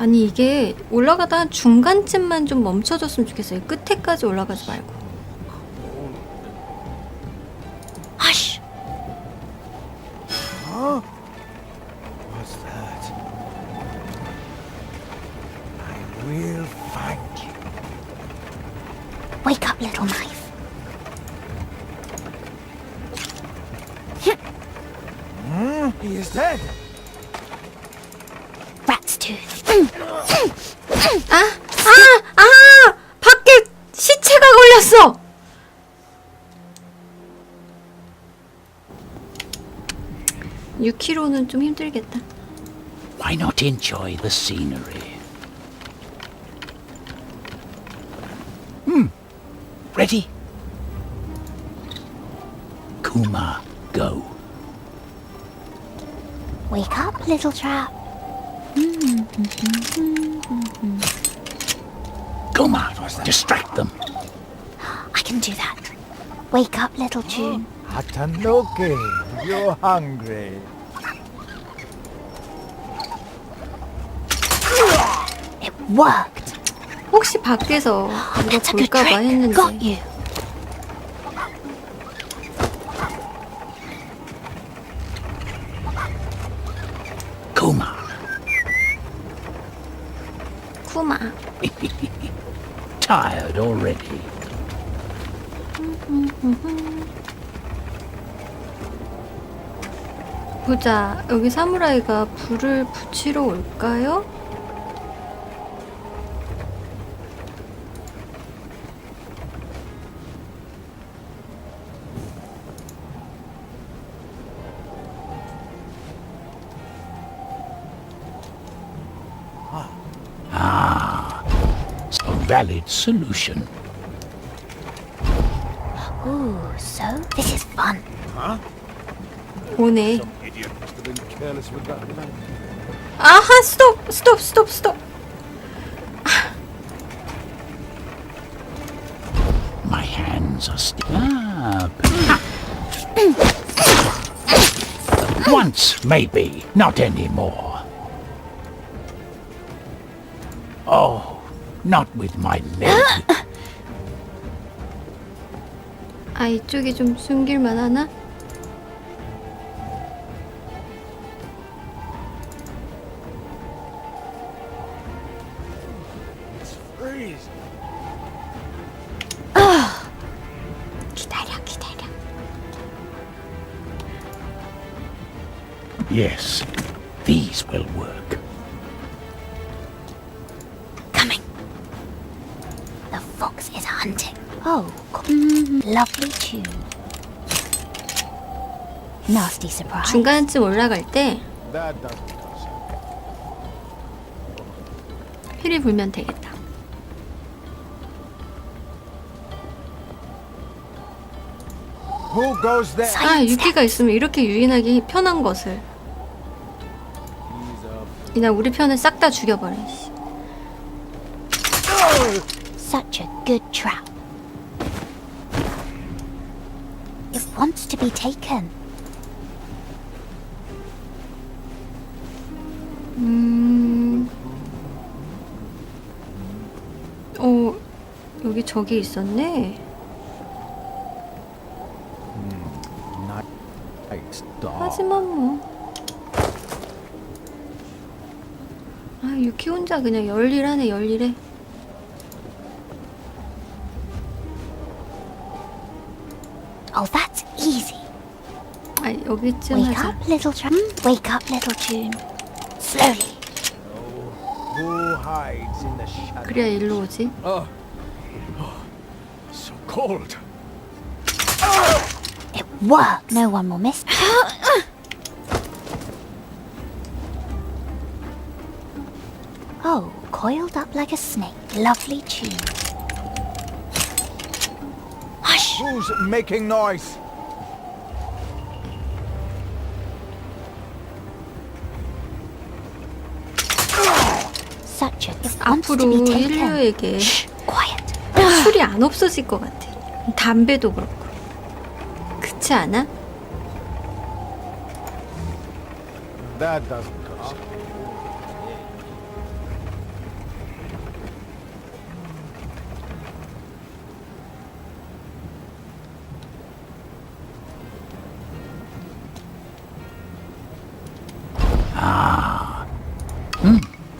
아니 이게 올라가다 한 중간쯤만 좀 멈춰줬으면 좋겠어요. 끝에까지 올라가지 말고. 좀 힘들겠다. Why not enjoy the scenery? Hmm. Ready? Kuma, go. Wake up, little trap. Kuma, distract them. I can do that. Wake up, little June. Hatanoke, you're hungry. Worked. 혹시 밖에서 누가 That's a good 볼까봐 trick. 했는데 Got you. Kuma. 쿠마 Tired already. 보자 여기 사무라이가 불을 붙이러 올까요? Valid solution. Ooh, so this is fun. 오네 Idiot must have been careless with that lamp. 아하 스톱 스톱 스톱 스톱 My hands are still. Ah, Once, maybe, not anymore. not with my leg. 아 이쪽이 좀 숨길만 하나? Freeze. 기다려, 기다려. Yes, these will work. Oh, co- mm, lovely tune. Nasty surprise. 중간쯤 올라갈 때 That doesn't touch. 피리 불면 되겠다 Who goes there? 아 유키가 있으면 이렇게 유인하기 편한 것을 He's a 그냥 우리 편을 싹 다 죽여버려 씨. Such a good trap. It wants to be taken. 음... 어 여기 저기 있었네. 하지만 뭐. 아, 유키 혼자 그냥 열일하네, 열일해. 아, 여기쯤 Wake 하자. up, little trap. Wake up, little June. Slowly. Who hides in the shadows? 그래야 일로 오지. Oh. oh, so cold. It works. No one will miss. oh, coiled up like a snake. Lovely tune. Hush! Who's making noise? subject is wants to 앞으로 be taken. 인류에게 Quiet. 술이 안 없어질 것 같아. 담배도 그렇고. 그렇지 않아? That doesn't cut off.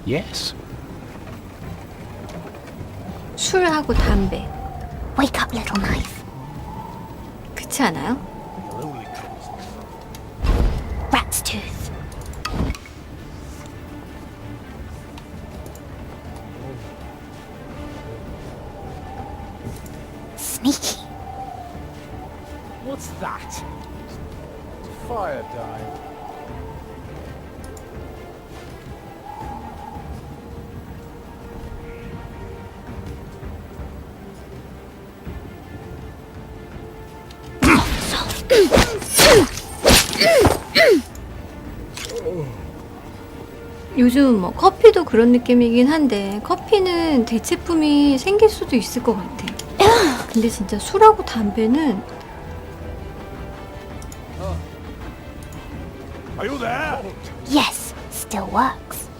Yes. 술하고 담배. Wake up, little knife. 그렇지 않아요? Rat's tooth. Sneaky. What's that? It's a fire dive. 요즘 뭐 커피도 그런 느낌이긴 한데 커피는 대체품이 생길 수도 있을 것 같아. 근데 진짜 술하고 담배는 Are you there? Yes, still works.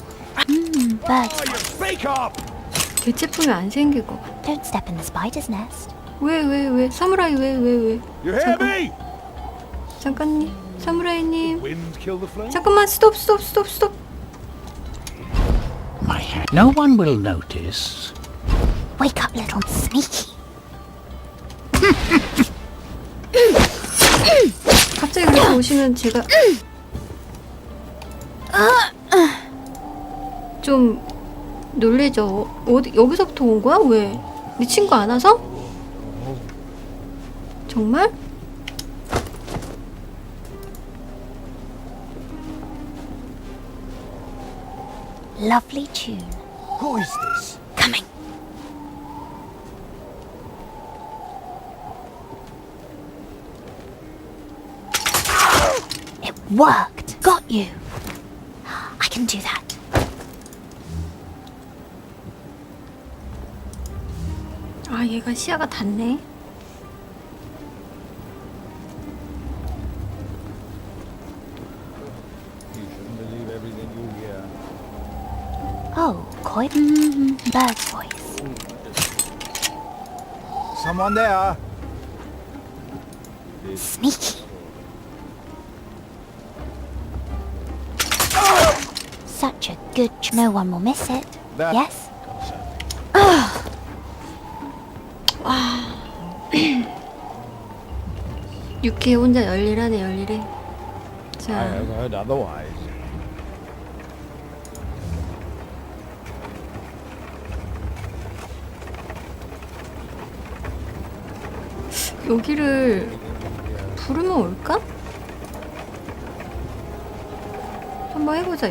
Mmm, birds. Oh, you fake up! 대체품이 안 생길 것 같아. Don't step in the spider's nest. 왜, 왜, 왜? 사무라이 왜, 왜, 왜? You hear me? 잠깐님. 사무라이님. Wind kill the flame? 잠깐만, 스톱, 스톱, 스톱, 스톱. My hand. No one will notice. Wake up, little sneaky. 갑자기 그렇게 오시면 제가 좀 놀래죠. 어디 여기서부터 온 거야? 왜? 네 친구 안 와서? 정말? Lovely tune. Who is this? Coming. It worked. Got you. I can do that. 아 얘가 시야가 닿네. Oh, koi. Mm, bird's voice. Someone there? Sneaky. Such a good. Ch- no one will miss it. That- Yes. 유키 혼자 열일하네 열일해. 자 have heard otherwise. 여기를 부르면 올까? 한번 해보자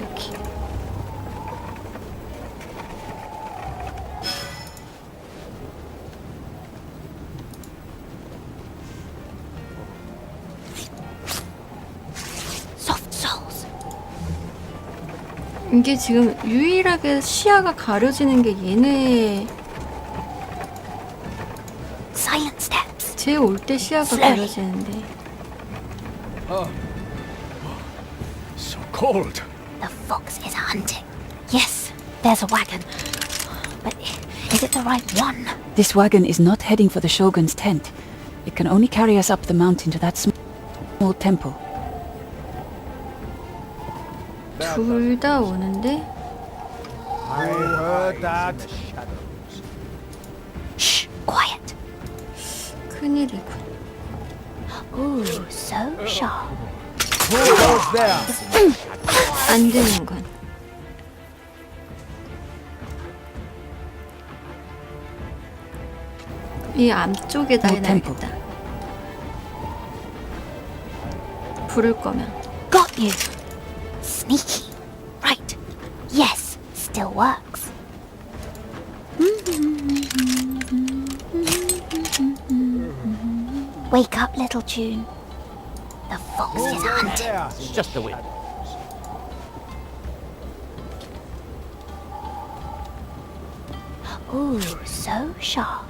souls. 이게 지금 유일하게 시야가 가려지는 게 얘네 쟤 올 때 시야가 Slowly. 가려지는데 So cold. The fox is hunting. Yes, there's a wagon. But i- is it the right one? This wagon is not heading for the Shogun's tent. It can only carry us up the mountain to that sm- small temple. 둘 다 오는데 I heard that. 큰일이군. Ooh, so sharp. Who goes there? 안 되는군. 이 앞쪽에다 어, 해놔야겠다. 부를 거면. Got you. Sneaky. Tune. The fox is hunting. It's just the wind. Ooh, so sharp.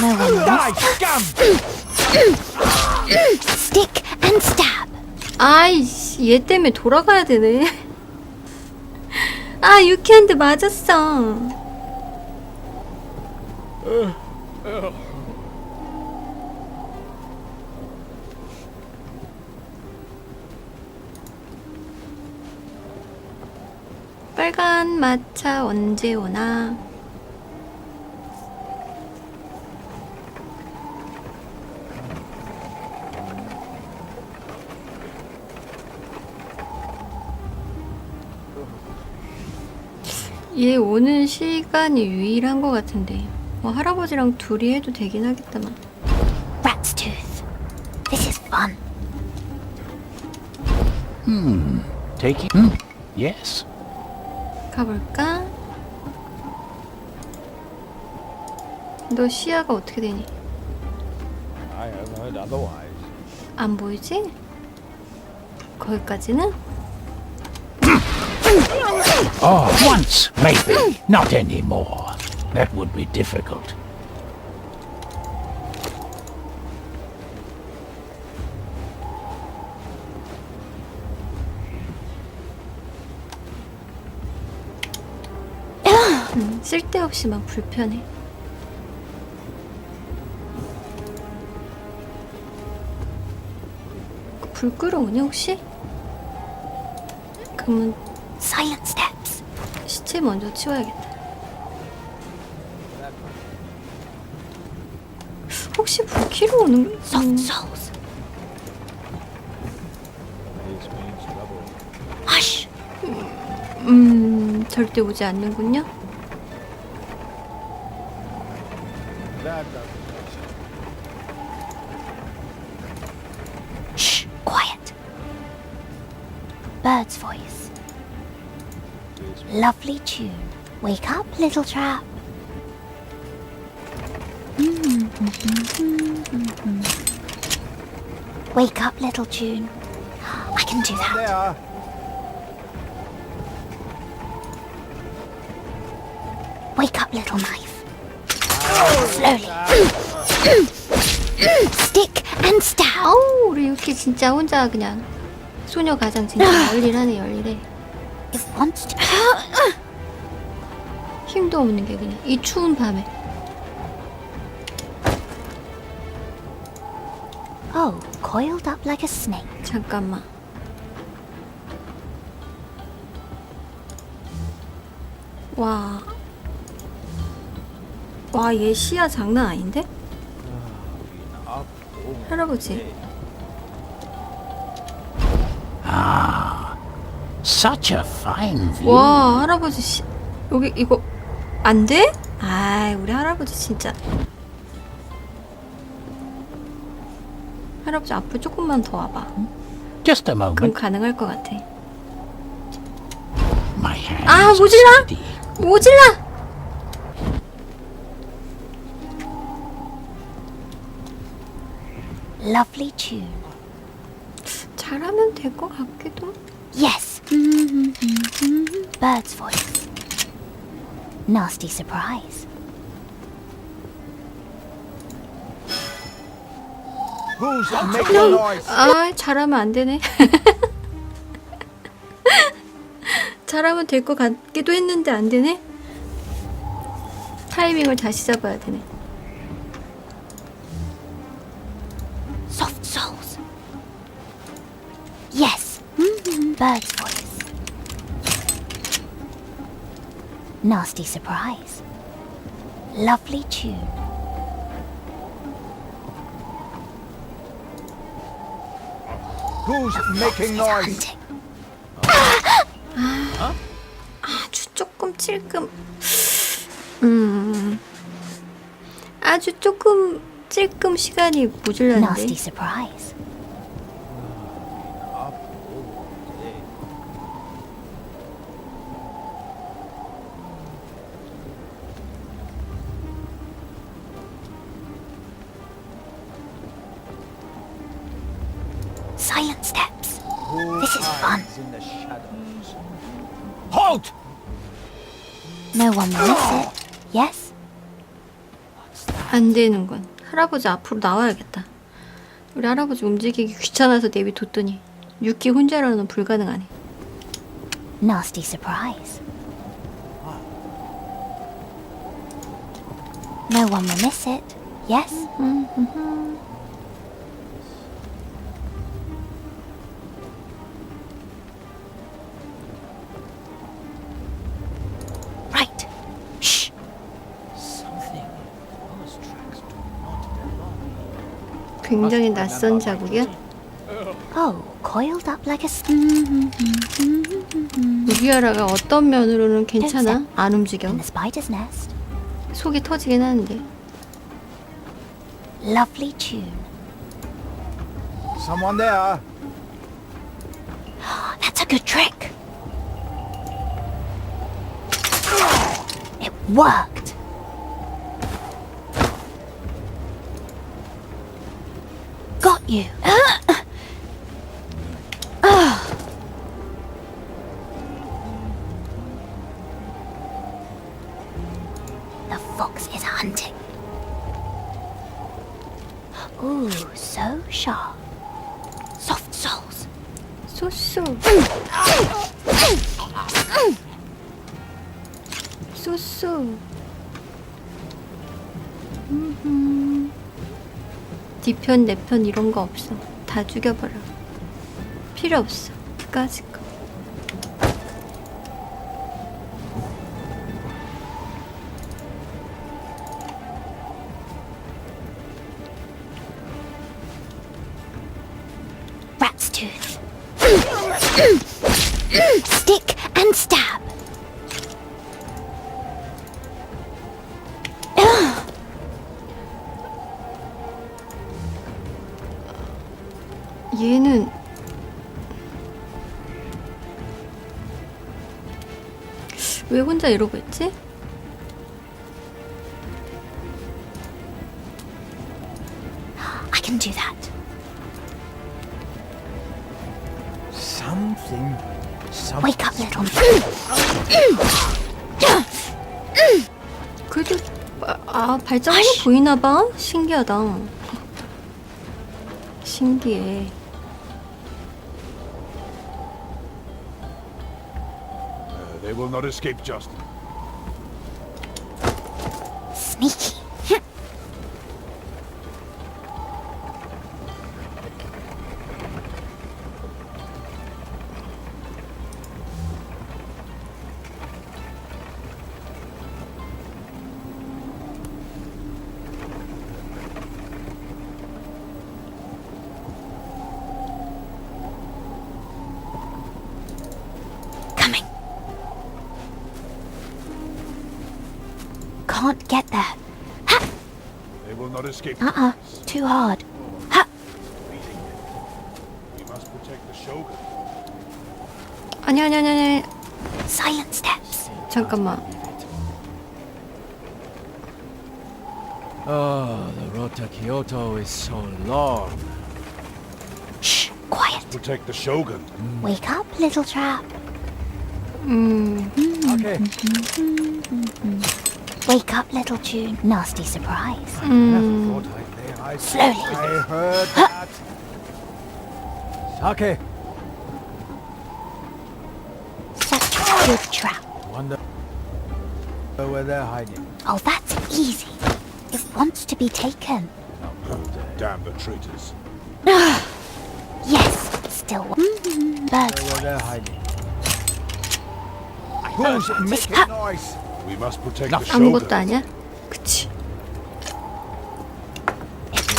No one Die, missed. scum! Stick and stab. 아이씨, 얘 때문에 돌아가야 되네. 아, 유키한테 맞았어. 빨간 마차 언제 오나? 얘 오는 시간이 유일한 것 같은데. 뭐 할아버지랑 둘이 해도 되긴 하겠다만 Rat's tooth. This is fun. Take it? Hmm. Yes. 가볼까? 너 시야가 어떻게 되니? I have heard otherwise. 안 보이지? 거기까지는? Oh, once, maybe. Not anymore. That would be difficult. 음, 쓸데없이 막 불편해. 불 끌어오니 혹시? 그러면 Silent steps. 시체 먼저 치워야겠다. 키러 오는 음, trouble. Hush. 음 절대 오지 않는군요. Shh. Quiet. Bird's voice. Lovely tune. Wake up, little trap. Wake up, little tune. I can do that. there. Wake up, little knife. Slowly. Stick and stab. 아우 우리 유키 진짜 혼자 그냥 소녀 가장 진짜 열일하네 열일해. It wants to. 힘도 없는 게 그냥 이 추운 밤에. Oh, coiled up like a snake. 잠깐만. 와. 와, 얘 시야 장난 아닌데? 할아버지. Such a fine view. 와, 할아버지 시... 여기 이거 안 돼? 아이, 우리 할아버지 진짜. 할아버지 앞으로 조금만 더 와봐. Just a 그럼 moment. 가능할 것 같아. My 아, 모질라! steady. 모질라! Lovely tune. 잘하면 될 것 같기도. Yes. Bird's voice. Nasty surprise. 아, 잘하면 안 되네. 잘하면 될 것 같기도 했는데 안 되네. 타이밍을 다시 잡아야 되네. Soft souls. Yes. Bird's voice. Nasty surprise. Lovely tune. Who's making noise? Hunting. 아주 조금 찔끔. 음. 아주 조금 찔끔 시간이 Nasty 모질랐는데. surprise. 안 되는군. 할아버지 앞으로 나와야겠다. 우리 할아버지 움직이기 귀찮아서 내비뒀더니 유키 혼자로는 불가능하네. Nasty surprise. No one will miss it. Yes? 굉장히 낯선 자국이야? Oh, coiled up like a s- 무기하라가 어떤 면으로는 괜찮아? 안 움직여. in the spider's nest. 속이 터지긴 하는데. Lovely tune. Someone there. That's a good trick. It worked. You. Uh, 편 내 편 이런 거 없어. 다 죽여버려. 필요 없어. 끝까지 거. 혼자 이러고 있지? I can do that. Something. Something. Wake up, little. 그래도 아, 아 발자국이 보이나 봐. 신기하다. 신기해. They will not escape justice. Can't get there. They will not escape Uh-uh, justice. too hard. Ha! We must protect the Shogun. 아니 아니 아니 아니. Silent steps. 잠깐만. Oh, the road to Kyoto is so long. Shh, quiet. Protect the Shogun. Wake up, little trap. 음. Okay. Wake up, little tune. Nasty surprise. 음. Thought I'd lay eyes. Slowly. I heard that. Sake. Such a good trap. Wonder where they're hiding. Oh, that's easy. It wants to be taken. Damn the traitors. Yes, still. Mm-hmm. Birds. Where they're hiding. Who's making noise? We must protect the 아무것도 Shogun. 아니야? 그치.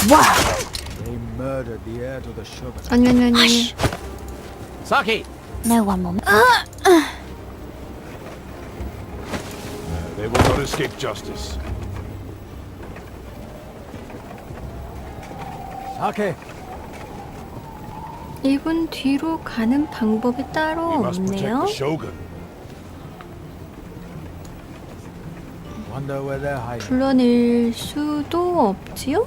Wow. They murdered the heir to the sugar. 아니 아니 아니. 아니. No one will. They will not escape justice. Sake. 이분 뒤로 가는 방법이 We 따로 must protect 없네요. the Shogun. Wonder where they're hiding. 불러낼 수도 없지요?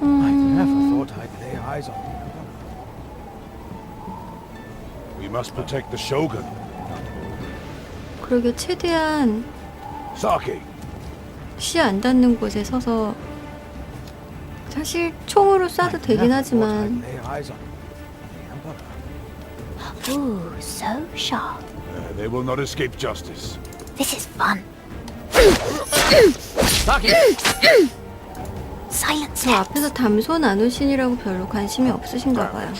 I never 음, thought I'd lay eyes on them. We must protect the Shogun. 그러게 최대한 Saki. 시 안 닿는 곳에 서서 사실 총으로 쏴도 되긴 하지만. Ooh, so sharp. Uh, they will not escape justice. This is fun. 저. 앞에서 담소 나누신이라고 별로 관심이 없으신가 봐요.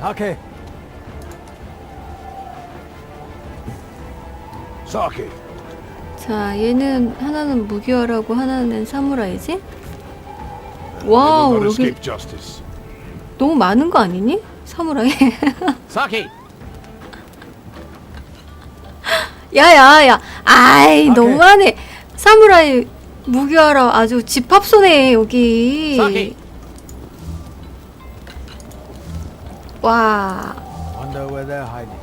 Sake. Saki, 자, 얘는 하나는 무기화라고 하나는 사무라이지? 와우, 여기. 너무 많은 거 아니니? 사무라이. Saki! 야야야, 아이 오케이. 너무하네. 사무라이 무기화라 아주 집합소네 여기. Saki! 와, Wonder where they're hiding.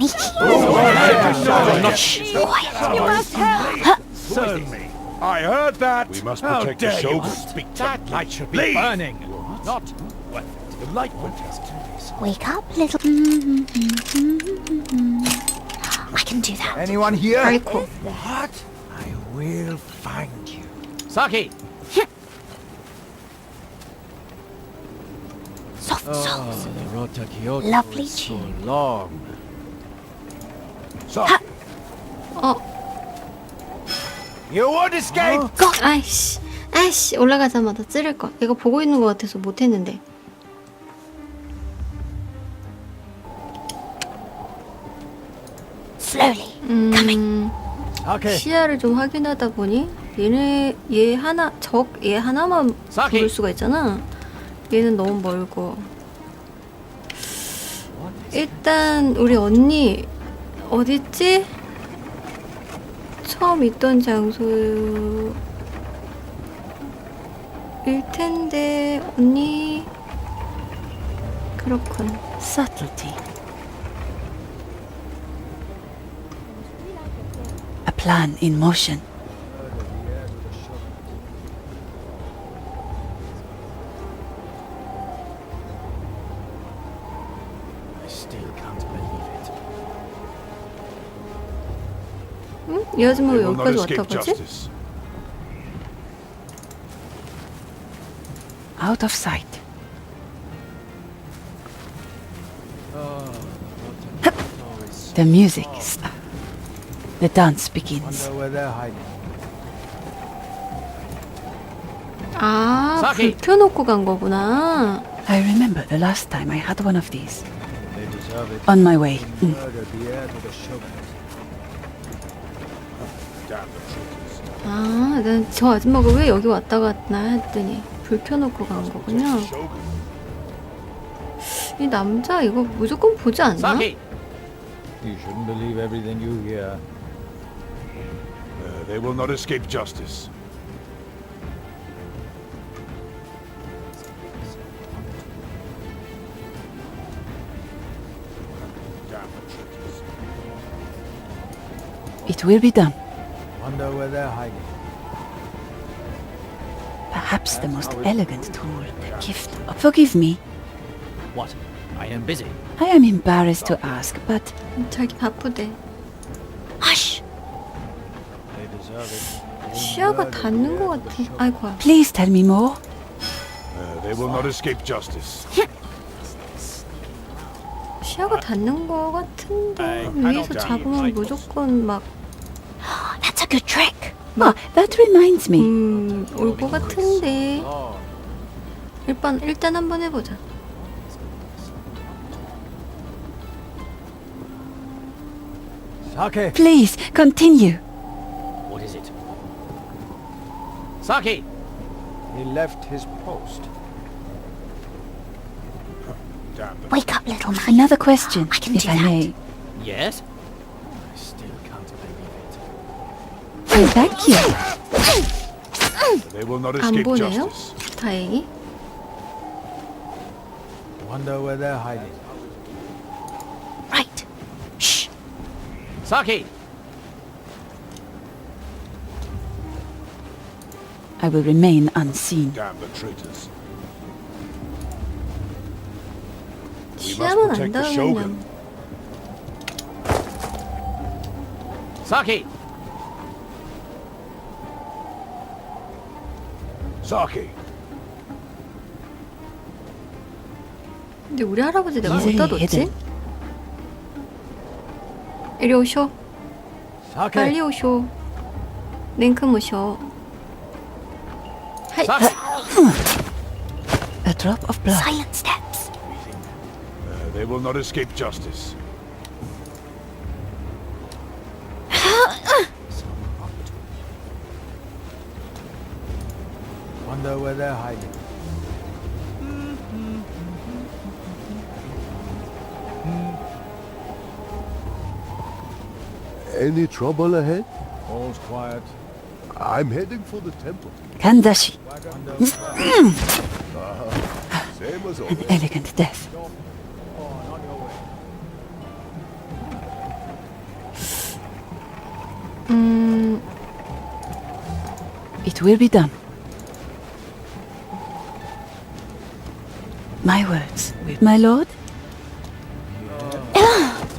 Sneaky. Certainly. I heard that. We must How protect the dare you Shogun. speak to That light should be Leave. burning, not the light protest Kiriya-sama. Wake up, little. I can do that. Anyone here? 아이코. What? I will find you. Saki! Soft Oh, souls. the road to Kyoto Lovely is so tune. long. Saki, 어, You won't escape! 아이씨, 아이씨 올라가자마자 찌를 거. 이거 보고 있는 것 같아서 못했는데. Slowly. 음, Okay. 시야를 좀 확인하다 보니 얘네 얘 하나 적 얘 하나만 사키. 볼 수가 있잖아. 얘는 너무 멀고. 일단 우리 언니 어딨지? 처음 있던 장소일 텐데 언니 그렇군. Subtlety. A plan in motion. 이 아줌마 they 왜 will not 여기까지 escape 왔다 가지? justice. Out of sight. Oh, the road to Kyoto is so The music stops. The dance begins. Wonder where they're hiding. 아, 사키. 불 켜놓고 간 거구나. I remember the last time I had one of these. They deserve it. On my way. They Mm. 아, 난 저 아줌마가 왜 여기 왔다 갔나 했더니 불 켜놓고 간 거군요. 이 남자 이거 무조건 보지 않나? You shouldn't believe everything you hear. Uh, they will not escape justice. It will be done. Wonder where they're hiding. Perhaps the most elegant tool, the gift. of- Forgive me. What? I am busy. I am embarrassed to ask, but 자기 바쁘대. Hush. They deserve it. They 시야가 murdered 닿는 것 같아. 아이고야. please tell me more. Uh, they will not escape justice. 시야가 닿는 것 같은데 위에서 잡으면. 무조건 막 a good trick. Ah, that reminds me. 음, 올 것 같은데. Oh, 일단 일단 한번 해보자. Sake! Please continue. what is it? Saki! He left his post. Damn the Wake up, little man. Another question, I can if do I that. may. Yes? thank you. They will not 안 escape 보네요. justice. 다행히. Wonder where they're hiding. Right. Shh. Saki! I will remain unseen. Damn the traitors. 시야만 안 protect the 닿으면 Shogun. Saki! Saki, 근데 우리 할아버지 내가 어디다 뒀지? 이리 오쇼. Sake! 빨리 오쇼. 냉큼 오쇼. 하이. A drop of blood. Silent steps. Uh, they will not escape justice. Where they're hiding. Any trouble ahead? All's quiet. I'm heading for the temple. Kandashi. Same as An elegant death. On, on your way. 음, It will be done. My words, my lord?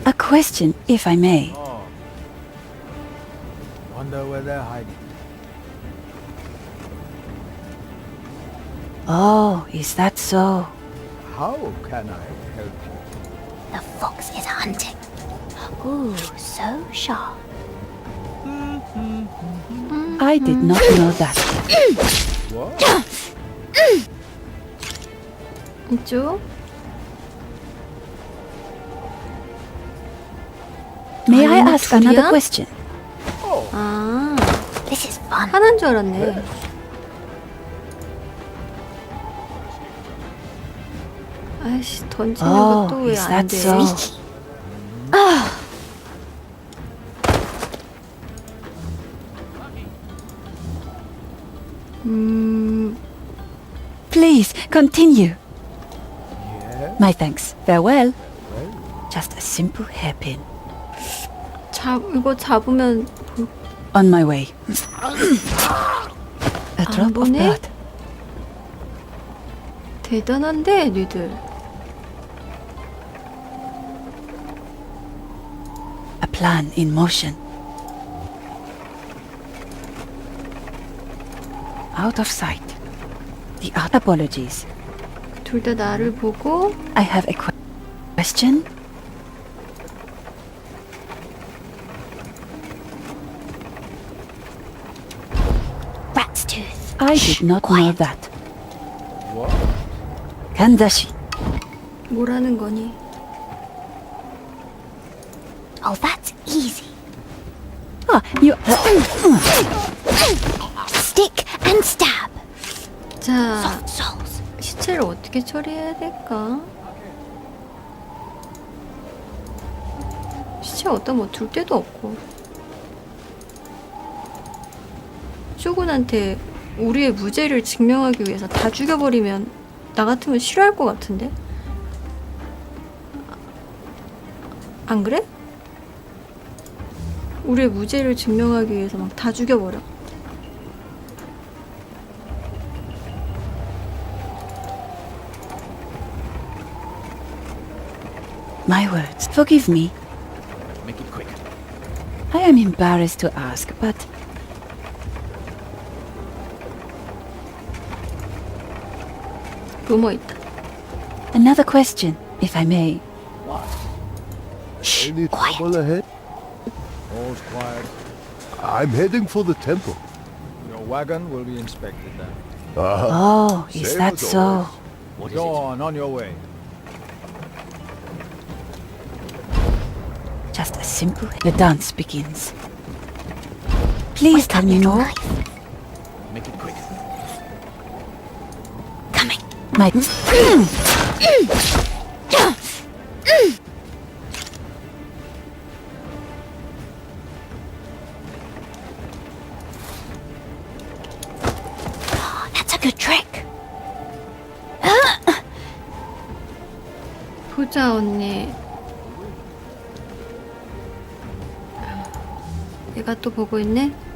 A question, if I may. Oh. Wonder where they're hiding. Oh, is that so? How can I help you? The fox is hunting. Ooh, so sharp. I did not know that. What? 이쪽? May I 아니면 ask another 둘이야? question? 아, This is fun. 하나인 줄 알았네. 아이씨, 던지는 Oh, 것도 왜 is 안 that 돼? so? 음, Please, continue. Yeah? My thanks. Farewell. Just a simple hairpin. 잡, 이거 잡으면 On my way. A drop of 보내? blood. 대단한데, 니들. A plan in motion. Out of sight. The other apologies. 둘 다 나를 보고 I have a que- question. Rat's tooth. I did not know quiet. that. What? Kandashi. 뭐라는 거니? Oh, that's easy. Ah, you. Stick and stab. 자, Soft souls. 시체를 어떻게 처리해야 될까? 시체 어디다 뭐 둘 데도 없고 쇼군한테 우리의 무죄를 증명하기 위해서 다 죽여버리면 나 같으면 싫어할 것 같은데? 안 그래? 우리의 무죄를 증명하기 위해서 막 다 죽여버려 My words. Forgive me. Make it quick. I am embarrassed to ask, but... Another question, if I may. What? Shh, Any quiet. trouble ahead? All's quiet. I'm heading for the temple. Your wagon will be inspected then. Uh, oh, is that so? Go on, on your way. Just a simple. The dance begins. Please tell me more. Make it quick. Coming. My. Mm. 또 보고 있네